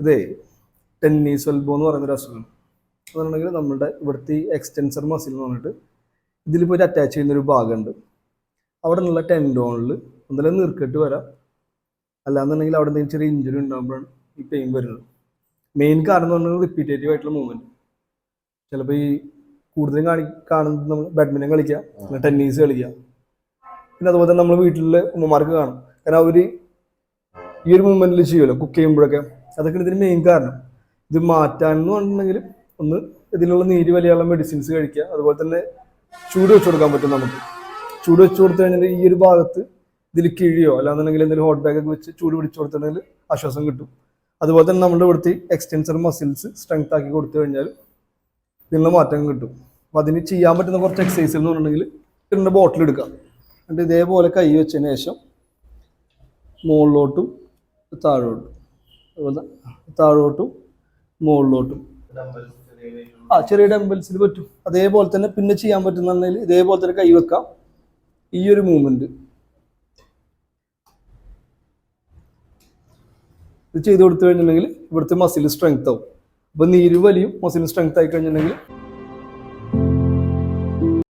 ഇതേ tennis elbow എന്ന് പറയുന്ന ഒരു അസുഖമാണ് അതെന്നുണ്ടെങ്കിൽ നമ്മുടെ ഇവിടുത്തെ ഈ എക്സ്റ്റൻസർ മസിൽ എന്ന് പറഞ്ഞിട്ട് ഇതിലിപ്പോൾ ഒരു അറ്റാച്ച് ചെയ്യുന്ന ഒരു ഭാഗമുണ്ട്. അവിടെ നിന്നുള്ള ടെൻഡോണിൽ എന്തെങ്കിലും നീർക്കെട്ട് വരാം. അല്ലാന്നുണ്ടെങ്കിൽ അവിടെ എന്തെങ്കിലും ചെറിയ ഇഞ്ചുറി ഉണ്ടാകുമ്പോഴാണ് ഈ പെയിൻ വരുന്നത്. മെയിൻ കാരണം എന്ന് പറഞ്ഞാൽ റിപ്പീറ്റേറ്റീവ് ആയിട്ടുള്ള മൂവ്മെന്റ് ചിലപ്പോൾ ഈ കൂടുതലും കാണി കാണുന്നത് നമ്മൾ ബാഡ്മിന്റൺ കളിക്കുക ടെന്നീസ് കളിക്കുക. പിന്നെ അതുപോലെ തന്നെ നമ്മൾ വീട്ടിലെ ഉമ്മമാർക്ക് കാണും. കാരണം അവർ ഈ ഒരു മൂവ്മെന്റിൽ ചെയ്യുമല്ലോ കുക്ക് ചെയ്യുമ്പോഴൊക്കെ. അതൊക്കെ ഇതിന് മെയിൻ കാരണം. ഇത് മാറ്റാൻ എന്ന് പറഞ്ഞിട്ടുണ്ടെങ്കിൽ ഒന്ന് ഇതിലുള്ള നീര് വലിയുള്ള മെഡിസിൻസ് കഴിക്കുക. അതുപോലെ തന്നെ ചൂട് വെച്ച് കൊടുക്കാൻ പറ്റും നമുക്ക്. ചൂട് വെച്ച് കൊടുത്തു കഴിഞ്ഞാൽ ഈ ഒരു ഭാഗത്ത് ഇതിൽ കിഴിയോ അല്ലാന്നുണ്ടെങ്കിൽ എന്തെങ്കിലും ഹോട്ട് ബാഗ് ഒക്കെ വെച്ച് ചൂട് പിടിച്ചു കൊടുത്തിട്ടുണ്ടെങ്കിൽ ആശ്വാസം കിട്ടും. അതുപോലെ തന്നെ നമ്മുടെ ഇവിടുത്തെ എക്സ്റ്റെൻസർ മസിൽസ് സ്ട്രെങ്ത് ആക്കി കൊടുത്തു കഴിഞ്ഞാൽ ഇതിനുള്ള മാറ്റം കിട്ടും. അപ്പം അതിന് ചെയ്യാൻ പറ്റുന്ന കുറച്ച് എക്സസൈസ് എന്ന് പറഞ്ഞിട്ടുണ്ടെങ്കിൽ ഇതിന്റെ ബോട്ടിൽ എടുക്കാം. എന്നിട്ട് ഇതേപോലെ കൈ വെച്ചതിന് ശേഷം മുകളിലോട്ടും താഴോട്ടും. അതുപോലെ താഴോട്ടും മുകളിലോട്ടും. ആ ചെറിയ ഡംബൽസിൽ പറ്റും. അതേപോലെ തന്നെ പിന്നെ ചെയ്യാൻ പറ്റുന്നുണ്ടെങ്കിൽ ഇതേപോലെ തന്നെ കൈ വെക്കാം. ഈ ഒരു മൂവ്മെന്റ് ഇത് ചെയ്ത് കൊടുത്തു കഴിഞ്ഞിട്ടുണ്ടെങ്കിൽ ഇവിടുത്തെ മസിൽ സ്ട്രെങ്ത് ആവും. അപ്പൊ നീര് വലിയും മസിൽ സ്ട്രെങ്ത് ആയി കഴിഞ്ഞിട്ടുണ്ടെങ്കിൽ